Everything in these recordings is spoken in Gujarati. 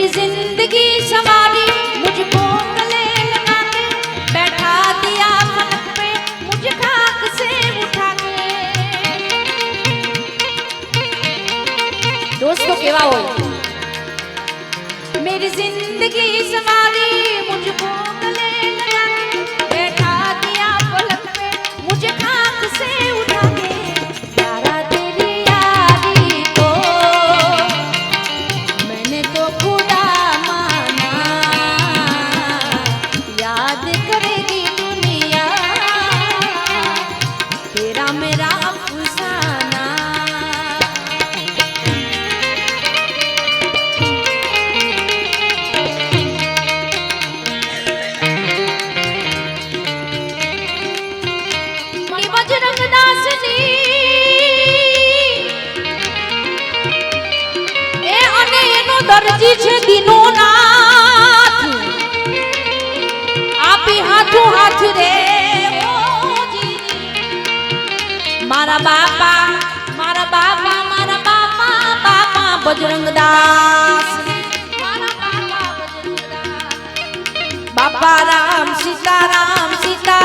मेरी ज़िंदगी सवारी मुझको गले लगा के बैठा दिया फलक पे, मुझे खाक से उठा के दोस्तों, केवा हो मेरी ज़िंदगी सवारी દરજી છે દિનો નાથ. આપી હાથો હાથ રે મારા બાપા મારા બાપા મારા બાપા બાપા બજરંગદાસ. બાપા રામ, સીતારામ સીતા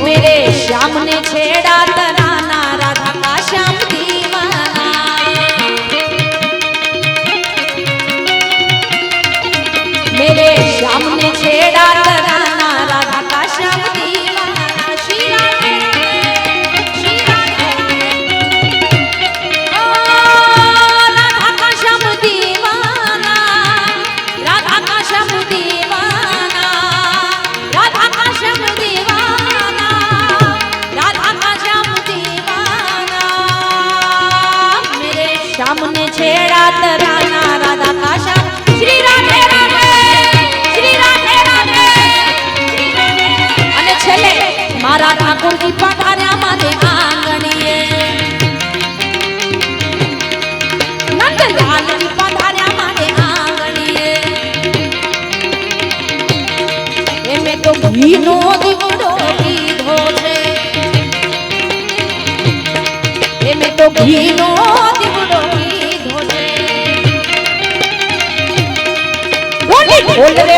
મેરે શ્યામ ને છેડા તરાના રાધા કા શ્યામ દીવાના. મેરે શ્યામ ને છેડા મારા ઠાકોરજી પધાર્યા મારે આંગણીએ. નંદલાલજી પધાર્યા મારે આંગણીએ. એ મેં તો ઘીનો દીવડો કીધો છે. એ મેં તો ઘીનો ¡Ole!